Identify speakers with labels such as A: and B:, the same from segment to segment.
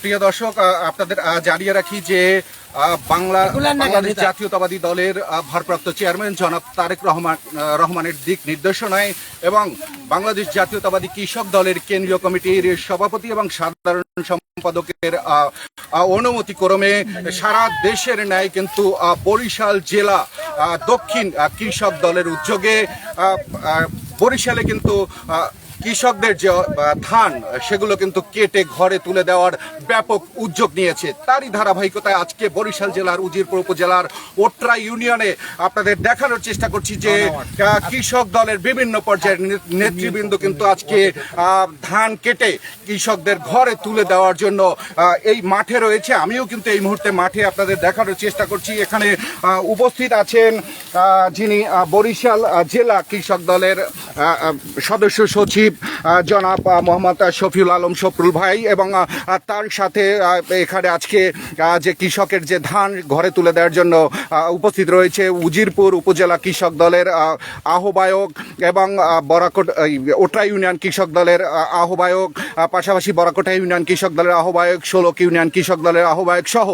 A: প্রিয় দর্শক আপনাদের জানিয়ে রাখি যে বাংলা বাংলাদেশ জাতীয়তাবাদী দলের ভারপ্রাপ্ত চেয়ারম্যান জনাব তারেক রহমান রহমানের দিক নির্দেশনায় এবং বাংলাদেশ জাতীয়তাবাদী কৃষক দলের কেন্দ্রীয় কমিটির সভাপতি এবং সাধারণ সম্পাদকের আহ, আহ, অনুমতি ক্রমে সারা দেশের ন্যায় কিন্তু বরিশাল জেলা দক্ষিণ কৃষক দলের উদ্যোগে বরিশালে কিন্তু কৃষকদের যে ধান সেগুলো কিন্তু কেটে ঘরে তুলে দেওয়ার ব্যাপক উদ্যোগ নিয়েছে। তারই ধারাবাহিকতায় আজকে বরিশাল জেলার উজিরপুর উপজেলার ওট্রা ইউনিয়নে আপনাদের দেখানোর চেষ্টা করছি যে কৃষক দলের বিভিন্ন পর্যায়ের নেতৃবৃন্দ কিন্তু আজকে ধান কেটে কৃষকদের ঘরে তুলে দেওয়ার জন্য এই মাঠে রয়েছে। আমিও কিন্তু এই মুহূর্তে মাঠে আপনাদের দেখানোর চেষ্টা করছি। এখানে উপস্থিত আছেন যিনি বরিশাল জেলা কৃষক দলের সদস্য সচিব জনাব মোহাম্মদ শফিউল আলম শফরুল ভাই এবং তার সাথে এখানে আজকে যে কৃষকের যে ধান ঘরে তুলে দেওয়ার জন্য উপস্থিত রয়েছে উজিরপুর উপজেলা কৃষক দলের আহ্বায়ক এবং বরাকট ওটরা ইউনিয়ন কৃষক দলের আহ্বায়ক পাশাপাশি বরাকোটা ইউনিয়ন কৃষক দলের আহ্বায়ক ষোলক ইউনিয়ন কৃষক দলের আহ্বায়ক সহ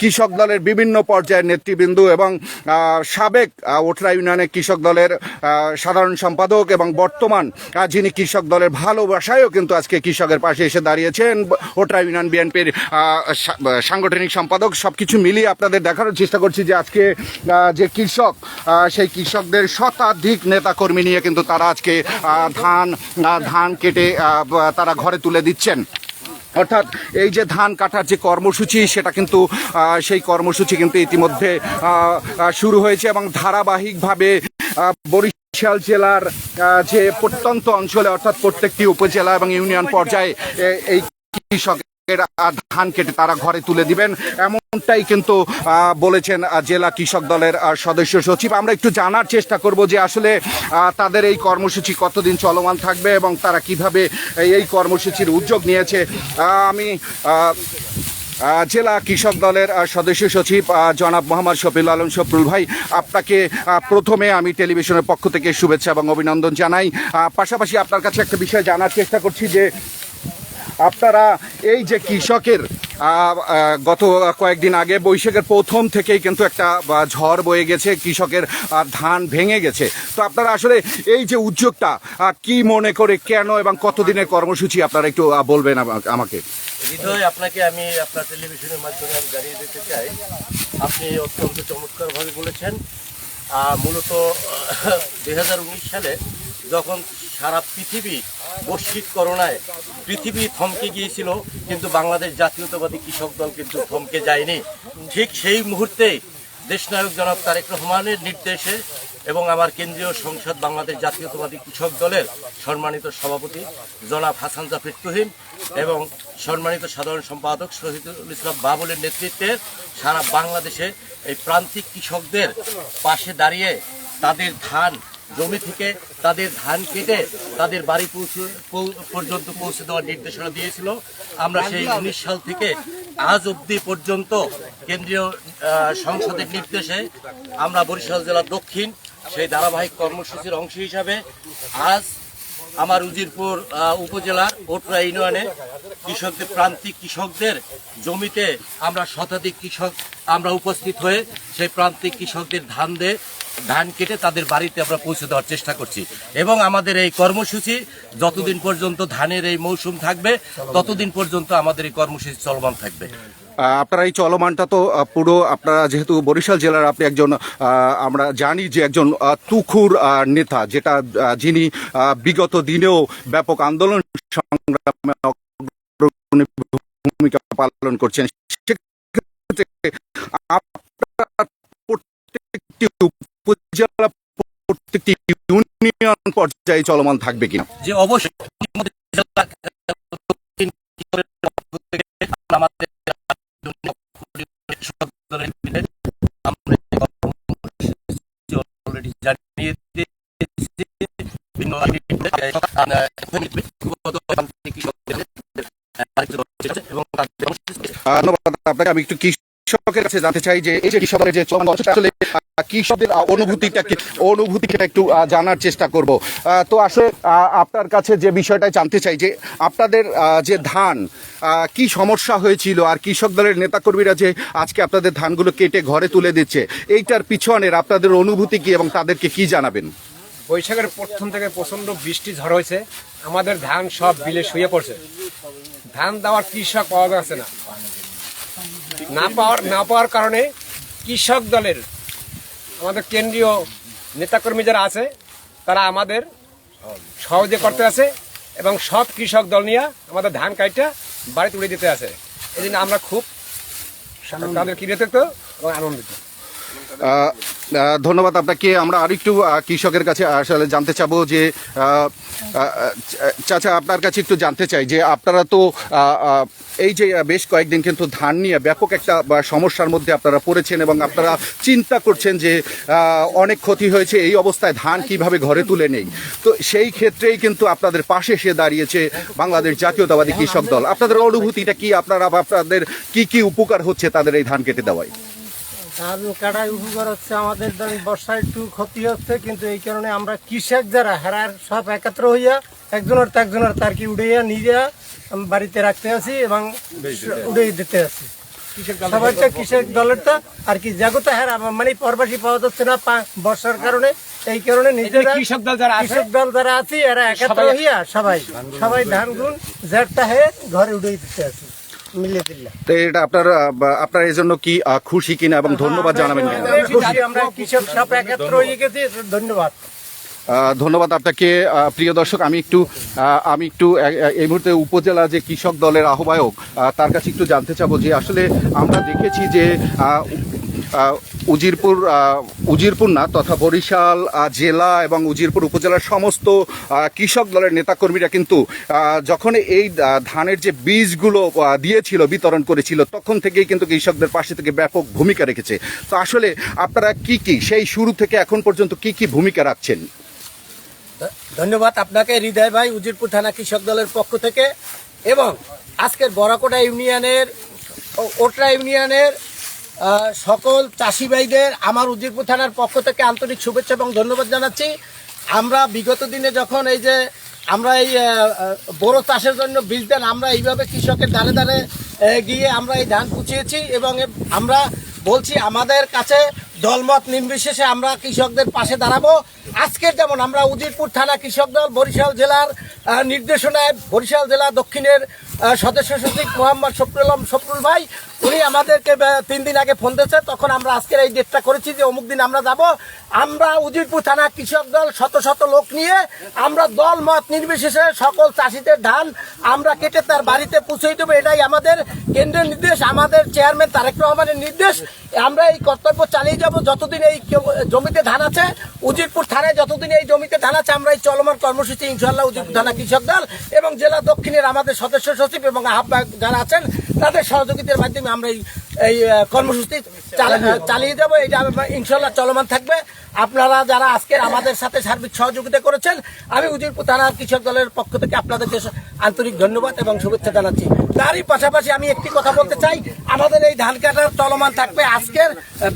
A: কৃষক দলের বিভিন্ন পর্যায়ের নেতৃবৃন্দ এবং সাবেক ওটরা ইউনিয়নের কৃষক দলের সাধারণ সম্পাদক এবং বর্তমান যিনি কৃষক দলের ভালোবাসায়ও কিন্তু আজকে কৃষকের পাশে এসে দাঁড়িয়েছেন। ওটরা ইউনিয়ন বিএনপির সাংগঠনিক সম্পাদক। সব কিছু মিলিয়ে আপনাদের দেখানোর চেষ্টা করছি যে আজকে যে কৃষক সেই কৃষকদের শতাধিক নেতাকর্মী নিয়ে কিন্তু তারা আজকে ধান ধান কেটে তারা ঘরে তুলে দিচ্ছেন। অর্থাৎ এই যে ধান কাটার যে কর্মসূচি সেটা কিন্তু সেই কর্মসূচি কিন্তু ইতিমধ্যে শুরু হয়েছে এবং ধারাবাহিকভাবে আহ, বরিশাল জেলার যে প্রত্যন্ত অঞ্চলে, অর্থাৎ প্রত্যেকটি উপজেলা এবং ইউনিয়ন পর্যায়ে এই কৃষকের ধান কেটে তারা ঘরে তুলে দিবেন। এমনটাই কিন্তু বলেছেন জেলা কৃষক দলের সদস্য সচিব। আমরা একটু জানার চেষ্টা করব যে আসলে তাদের এই কর্মসূচি কতদিন চলমান থাকবে এবং তারা কীভাবে এই- কর্মসূচির উদ্যোগ নিয়েছে। আমি জেলা কৃষক দলের সদস্য সচিব জনাব মোহাম্মদ শফিল আলম শফরুল ভাই, আপনাকে প্রথমে আমি টেলিভিশনের পক্ষ থেকে শুভেচ্ছা এবং অভিনন্দন জানাই। পাশাপাশি আপনার কাছে একটা বিষয় জানার চেষ্টা করছি যে আপনারা এই যে কৃষকের গত কয়েকদিন আগে বৈশাখের প্রথম থেকেই কিন্তু একটা ঝড় বয়ে গেছে, কৃষকের ধান ভেঙে গেছে। তো আপনারা আসলে এই যে উদ্যোগটা কি মনে করে, কেন এবং কতদিনের কর্মসূচি আপনারা একটু বলবেন আমা- আমাকে?
B: হৃদয়, আপনাকে আমি আপনার টেলিভিশনের মাধ্যমে আমি জানিয়ে দিতে চাই। আপনি অত্যন্ত চমৎকারভাবে বলেছেন। মূলত দুই হাজার উনিশ সালে যখন সারা পৃথিবী বৈশ্বিক করোনায় পৃথিবী থমকে গিয়েছিল, কিন্তু বাংলাদেশ জাতীয়তাবাদী কৃষক দল কিন্তু থমকে যায়নি। ঠিক সেই মুহূর্তেই দেশনায়ক জনাব তারেক রহমানের নির্দেশে এবং আমার কেন্দ্রীয় সংসদ বাংলাদেশ জাতীয়তাবাদী কৃষক দলের সম্মানিত সভাপতি জনাব হাসান জাফির তুহিন এবং সম্মানিত সাধারণ সম্পাদক শহীদুল ইসলাম বাবুলের নেতৃত্বে সারা বাংলাদেশে এই প্রান্তিক কৃষকদের পাশে দাঁড়িয়ে তাদের ধান জমি থেকে তাদের ধান কেটে তাদের বাড়ি পৌঁছে পর্যন্ত পৌঁছে দেওয়ার নির্দেশনা দিয়েছিল। আমরা সেই উনিশ সাল থেকে আজ অবধি পর্যন্ত কেন্দ্রীয় সংসদের নির্দেশে আমরা বরিশাল জেলা দক্ষিণ সেই ধারাবাহিক কর্মসূচির অংশ হিসাবে আজ আমার উজিরপুর উপজেলার ওটরা ইউনিয়নে কৃষকদের, প্রান্তিক কৃষকদের জমিতে আমরা শতাধিক কৃষক আমরা উপস্থিত হয়ে সেই প্রান্তিক কৃষকদের ধান দিয়ে ধান কেটে তাদের বাড়িতে আমরা পৌঁছে দেওয়ার চেষ্টা করছি। এবং আমাদের এই কর্মসূচি, যতদিন পর্যন্ত ধানের এই মৌসুম থাকবে, ততদিন পর্যন্ত আমাদের এই কর্মসূচি চলমান থাকবে।
A: আপনারা এই চলমানটা তো পুরো আপনারা যেহেতু বরিশাল জেলার, আপনি একজন আমরা জানি যে একজন তুখুর নেতা, যেটা যিনি বিগত দিনেও ব্যাপক আন্দোলন সংগ্রামে ভূমিকা পালন করছেন। সেক্ষেত্রে উপজেলা প্রত্যেকটি ইউনিয়ন পর্যায়ে চলমান থাকবে কিনা?
B: যে অবশ্যই
A: ধন্যবাদ আপনাকে। আমি একটু কৃষক দর্শকের কাছে জানতে চাই যে এই যে কৃষকের যে আসলে কৃষকদের আহ, অনুভূতিটা একটু জানার চেষ্টা করব। তো আসলে আপনার কাছে যে বিষয়টা জানতে চাই যে আপনাদের যে ধান কি সমস্যা হয়েছিল আর কৃষক দলের নেতাকর্মীরা যে আজকে আপনাদের ধানগুলো কেটে ঘরে তুলে দিচ্ছে এইটার পিছনের আপনাদের অনুভূতি কি এবং তাদেরকে কি জানাবেন?
C: বৈশাখের প্রথম থেকে প্রচণ্ড বৃষ্টি ঝড় হয়েছে। আমাদের ধান সব বিলে শুয়ে পড়ছে। ধান দেওয়ার কৃষক পাওয়া যাচ্ছে না। না পাওয়ার না পাওয়ার কারণে কৃষক দলের আমাদের কেন্দ্রীয় নেতাকর্মী যারা আছে তারা আমাদের সহজে করতে আছে এবং সব কৃষক দল নিয়ে আমাদের ধান কাইটা বাড়ি তুলে দিতে আছে। এই আমরা খুব তাদের কিনে থাকতো এবং আনন্দিত।
A: ধন্যবাদ আপনাকে। আমরা আরেকটু কৃষকের কাছে আসলে জানতে চাবো যে চাচা, আপনার কাছে একটু জানতে চাই যে আপনারা তো এই যে বেশ কয়েকদিন কিন্তু ধান নিয়ে ব্যাপক একটা সমস্যার মধ্যে আপনারা পড়েছেন এবং আপনারা চিন্তা করছেন যে অনেক ক্ষতি হয়েছে, এই অবস্থায় ধান কীভাবে ঘরে তুলে নেই। তো সেই ক্ষেত্রেই কিন্তু আপনাদের পাশে এসে দাঁড়িয়েছে বাংলাদেশ জাতীয়তাবাদী কৃষক দল। আপনাদের অনুভূতিটা কি? আপনারা আপনাদের কি কি উপকার হচ্ছে তাদের এই ধান কেটে দেওয়ায়?
D: ধান কাটায় উপকার হচ্ছে আমাদের ধরেন বর্ষায় একটু ক্ষতি হচ্ছে কিন্তু এই কারণে আমরা কৃষক যারা হেরার সব একত্র হইয়া একজনের তো একজনের তার কি উড়াইয়া নিজে বাড়িতে রাখতে আছি এবং উড়িয়ে দিতে আছি। সবাই তো কৃষক দলের তো আর কি জাগত হেরা মানে পরবাসী পাওয়া যাচ্ছে না পা- বর্ষার কারণে। এই কারণে নিজেরা
C: কৃষক দল যারা আছে
D: কৃষক দল যারা আছি এরা একত্র হইয়া সবাই সবাই ধান গুণ জ্যাটটা হয়ে ঘরে উড়িয়ে দিতে আছি।
A: তো এটা আপনার আপনার এই জন্য কি খুশি কিনা এবং ধন্যবাদ জানাবেন
D: হয়ে ধন্যবাদ।
A: ধন্যবাদ আপনাকে প্রিয় দর্শক আমি একটু আমি একটু এই মুহূর্তে উপজেলা যে কৃষক দলের আহ্বায়ক তার কাছে একটু জানতে চাবো যে আসলে আমরা দেখেছি যে উজিরপুর উজিরপুর না, তথা বরিশাল জেলা এবং উজিরপুর উপজেলার সমস্ত কৃষক দলের নেতাকর্মীরা কিন্তু যখন এই ধানের যে বীজগুলো দিয়েছিল, বিতরণ করেছিল, তখন থেকেই কিন্তু কৃষকদের পাশে থেকে ব্যাপক ভূমিকা রেখেছে। তো আসলে আপনারা কি কি, সেই শুরু থেকে এখন পর্যন্ত কি কি ভূমিকা রাখছেন?
E: ধন্যবাদ আপনাকে, হৃদয় ভাই, উজিরপুর থানা কৃষক দলের পক্ষ থেকে। এবং আজকের বরাকোটা ইউনিয়নের ওটরা ইউনিয়নের সকল চাষি ভাইদের আমার উজিরপুর থানার পক্ষ থেকে আন্তরিক শুভেচ্ছা এবং ধন্যবাদ জানাচ্ছি। আমরা বিগত দিনে যখন এই যে আমরা এই বড় চাষের জন্য বীজ দেন, আমরা এইভাবে কৃষকের দ্বারে দ্বারে গিয়ে আমরা এই ধান কুচিয়েছি এবং আমরা বলছি আমাদের কাছে দলমত নির্বিশেষে আমরা কৃষকদের পাশে দাঁড়াবো। আজকের যেমন আমরা উদিরপুর থানা কৃষক দল বরিশাল জেলার নির্দেশনায় বরিশাল জেলা দক্ষিণের সদস্য সচিব মোহাম্মদ শফরুল শফরুল ভাই, উনি আমাদেরকে তিন দিন আগে ফোন দিয়েছে। তখন আমরা আজকের এই ডেটটা করেছি যে অমুক দিন আমরা যাব। আমরা উজিরপুর থানা কৃষক দল শত শত লোক নিয়ে আমরা দল মত নির্বিশেষে সকল চাষিদের ধান আমরা কেটে তার বাড়িতে পৌঁছে দেবো। এটাই আমাদের কেন্দ্রের নির্দেশ, আমাদের চেয়ারম্যান তারেক রহমানের নির্দেশ। আমরা এই কর্তব্য চালিয়ে যাব। যতদিন এই জমিতে ধান আছে উজিরপুর থানায় যতদিন এই জমিতে থানা চামড়াই চলমান কর্মসূচি ইনশাল্লাহ উজিরপুর থানা কৃষক দল এবং জেলা দক্ষিণের আমাদের সদস্য সচিব এবং আহ্বায়ক যারা আছেন, তাদের সহযোগিতার মাধ্যমে আমরা এই এই কর্মসূচি চালিয়ে যাব। এটা ইনশাল্লাহ চলমান থাকবে। আপনারা যারা আজকে আমাদের সাথে সার্বিক সহযোগিতা করেছেন আমি উজিরপুর থানা কৃষক দলের পক্ষ থেকে আপনাদেরকে আন্তরিক ধন্যবাদ এবং শুভেচ্ছা জানাচ্ছি। তারই পাশাপাশি আমি একটি কথা বলতে চাই। আমাদের এই ধান কাটার চলমান থাকবে আজকের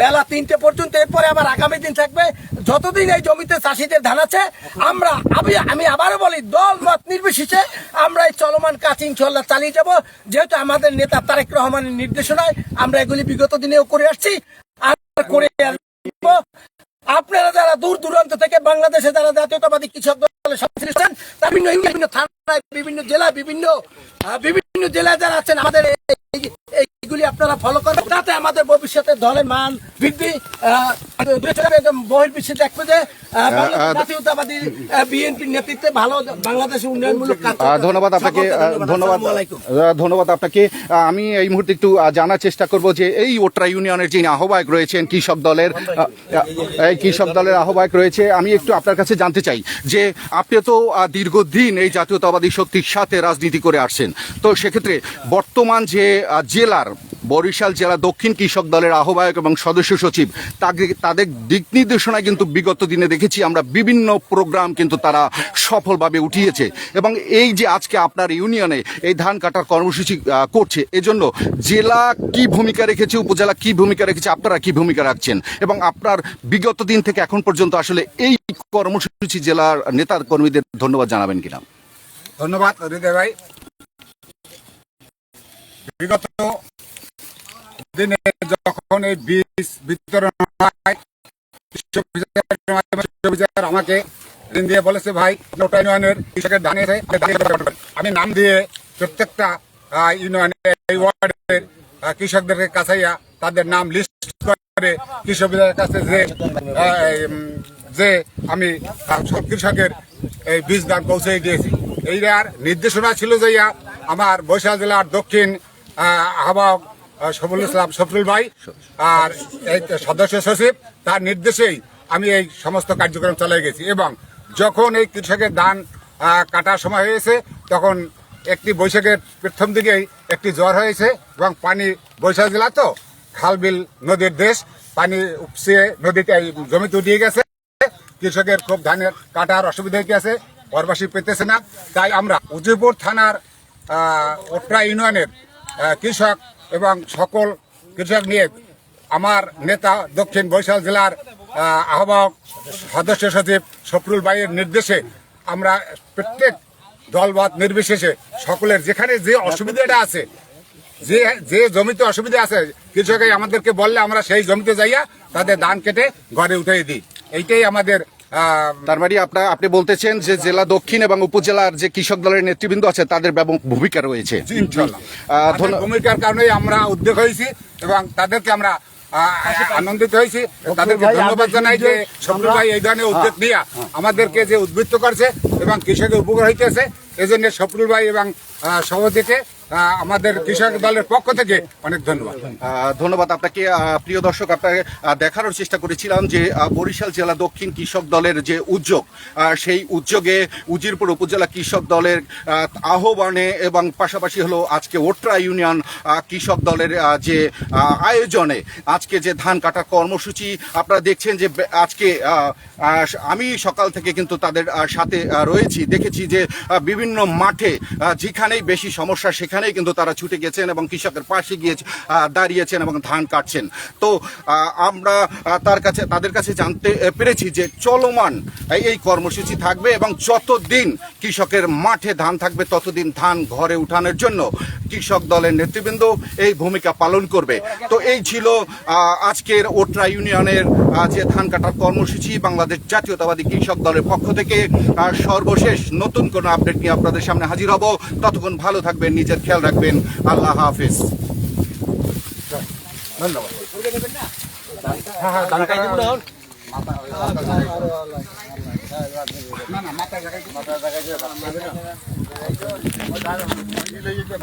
E: বেলা তিনটে পর্যন্ত। এরপরে আবার আগামী দিন থাকবে। যতদিন এই জমিতে চাষিদের ধান আছে আমরা আমি আমি আবারও বলি দল মত নির্বিশেষে আমরা এই চলমান কাজ ইনশাল্লাহ চালিয়ে যাব। যেহেতু আমাদের নেতা তারেক রহমানের নির্দেশনায় আমরা এগুলি বিগত দিনেও করে আসছি, আর করে আপনারা যারা দূর দূরান্ত থেকে বাংলাদেশে যারা জাতীয়তাবাদী কৃষক দলের সংশ্লিষ্ট বিভিন্ন বিভিন্ন থানায়, বিভিন্ন জেলা বিভিন্ন বিভিন্ন জেলায় যারা আছেন, আমাদের এই- এই- এইগুলি আপনারা ফলো করবেন। তাতে আমাদের ভবিষ্যতে দলের মান বৃদ্ধি আহ, বহির বিশ্বে দেখবে যে জাতীয়তাবাদী বিএনপির নেতৃত্বে ভালো বাংলাদেশের উন্নয়নমূলক
A: ধন্যবাদ আপনাকে ধন্যবাদ ধন্যবাদ। আপনাকে। আমি এই মুহূর্তে একটু জানার চেষ্টা করব যে এই ওটরা ইউনিয়নের যিনি আহ্বায়ক রয়েছেন কৃষক দলের এই কৃষক দলের আহ্বায়ক রয়েছে। আমি একটু আপনার কাছে জানতে চাই যে আপনি তো দীর্ঘদিন এই জাতীয়তাবাদী শক্তির সাথে রাজনীতি করে আসছেন। তো সেক্ষেত্রে বর্তমান যে জেলার বরিশাল জেলা দক্ষিণ কৃষক দলের আহ্বায়ক এবং সদস্য সচিব। তাকে তাদের দিক নির্দেশনায় কিন্তু বিগত দিনে দেখেছি আমরা বিভিন্ন প্রোগ্রাম কিন্তু তারা সফলভাবে উঠিয়েছে। এবং এই যে আজকে আপনার ইউনিয়নে এই ধান কাটার কর্মসূচি করছে, এজন্য জেলা কি ভূমিকা রেখেছে, উপজেলা কি ভূমিকা রেখেছে, আপনারা কি ভূমিকা রাখছেন? এবং আপনার বিগত দিন থেকে এখন পর্যন্ত আসলে এই কর্মসূচি জেলার নেতার কর্মীদের ধন্যবাদ জানাবেন কিনা?
F: ধন্যবাদ, হৃদয় ভাই। বিগত দিনে যখন এই বীজ বিতরণ আমাকে ঋণ দিয়ে বলেছে ভাই ওটা ইউনিয়নের কৃষকের আমি নাম দিয়ে প্রত্যেকটা ইউনিয়নের এই ওয়ার্ডের আহ, কৃষকদের কাছাইয়া তাদের নাম লিস্ট করে কৃষক অফিসারের কাছে যে যে আমি সব কৃষকের এই বীজ দান পৌঁছে দিয়েছি। এইটার নির্দেশনা ছিল যে আমার বৈশাখ জেলার দক্ষিণ আহ, আহ্বায়ক সফুল ইসলাম, সফরুল ভাই আর এই সদস্য সচিব, তার নির্দেশেই আমি এই সমস্ত কার্যক্রম চালিয়ে গেছি। এবং যখন এই কৃষকের ধান কাটার সময় হয়েছে, তখন একটি বৈশাখের প্রথম দিকেই একটি জ্বর হয়েছে এবং পানি বৈশাখ জেলা তো, খালবিল নদীর দেশ, পানি উপসে নদীতে জমিতে উঠিয়ে গেছে। কৃষকের খুব ধানের কাটার অসুবিধা হয়ে গেছে ঘরবাসী পেতেছে না। তাই আমরা উজিরপুর থানার ওট্রা ইউনিয়নের কৃষক এবং সকল কৃষক নিয়ে আমার নেতা দক্ষিণ বরিশাল জেলার আহ্বায়ক সদস্য সচিব সফরুল ভাইয়ের নির্দেশে আমরা প্রত্যেক দলবাদ নির্বিশেষে সকলের যেখানে যে অসুবিধাটা আছে, যে যে জমিতে অসুবিধা আছে কৃষকে আমাদেরকে বললে আমরা সেই জমিতে যাইয়া তাদের ধান কেটে ঘরে উঠিয়ে দিই। এইটাই আমাদের
A: তার মানে আপনার আপনি বলতেছেন যে জেলা দক্ষিণ এবং উপজেলার যে কৃষক দলের নেতৃবৃন্দ আছে তাদের ব্যাপক ভূমিকা রয়েছে।
F: ভূমিকার কারণে আমরা উদ্যোগ হয়েছি এবং তাদেরকে আমরা আনন্দিত হয়েছি। তাদেরকে ধন্যবাদ জানাই যে সফল ভাই এই ধরনের উদ্যোগ নিয়ে আমাদেরকে যে উদ্বৃত্ত করছে এবং কৃষকের উপকার হইতেছে এই জন্য সফরুল ভাই এবং সভাপতিকে আমাদের কৃষক দলের পক্ষ থেকে অনেক ধন্যবাদ।
A: ধন্যবাদ আপনাকে। প্রিয় দর্শক, আপনাকে দেখানোর চেষ্টা করেছিলাম যে বরিশাল জেলা দক্ষিণ কৃষক দলের যে উদ্যোগ সেই উদ্যোগে উজিরপুর উপজেলা কৃষক দলের আহ্বানে এবং পাশাপাশি হলো আজকে ওট্রা ইউনিয়ন কৃষক দলের যে আয়োজনে আজকে যে ধান কাটা কর্মসূচি, আপনারা দেখছেন যে আজকে আমি সকাল থেকে কিন্তু তাদের সাথে রয়েছি। দেখেছি যে বিভিন্ন মাঠে যেখানেই বেশি সমস্যা সেখানেই কিন্তু তারা ছুটে গেছেন এবং কৃষকের পাশে গিয়ে দাঁড়িয়েছেন এবং ধান কাটছেন। তো আমরা তার কাছে, তাদের কাছে জানতে পেরেছি যে চলমান এই- কর্মসূচি থাকবে এবং যতদিন কৃষকের মাঠে ধান থাকবে, ততদিন ধান ঘরে উঠানোর জন্য কৃষক দলের নেতৃবৃন্দ এই ভূমিকা পালন করবে। তো এই ছিল আজকের ওট্রা ইউনিয়নের যে ধান কাটার কর্মসূচি, বাংলাদেশ জাতীয়তাবাদী কৃষক দলের পক্ষ থেকে। সর্বশেষ নতুন কোনো আপডেট নিয়ে আপনাদের সামনে হাজির হব। ততক্ষণ ভালো থাকবেন, নিজের খেয়াল রাখবেন। আল্লাহ হাফিজ।
F: জায়গায়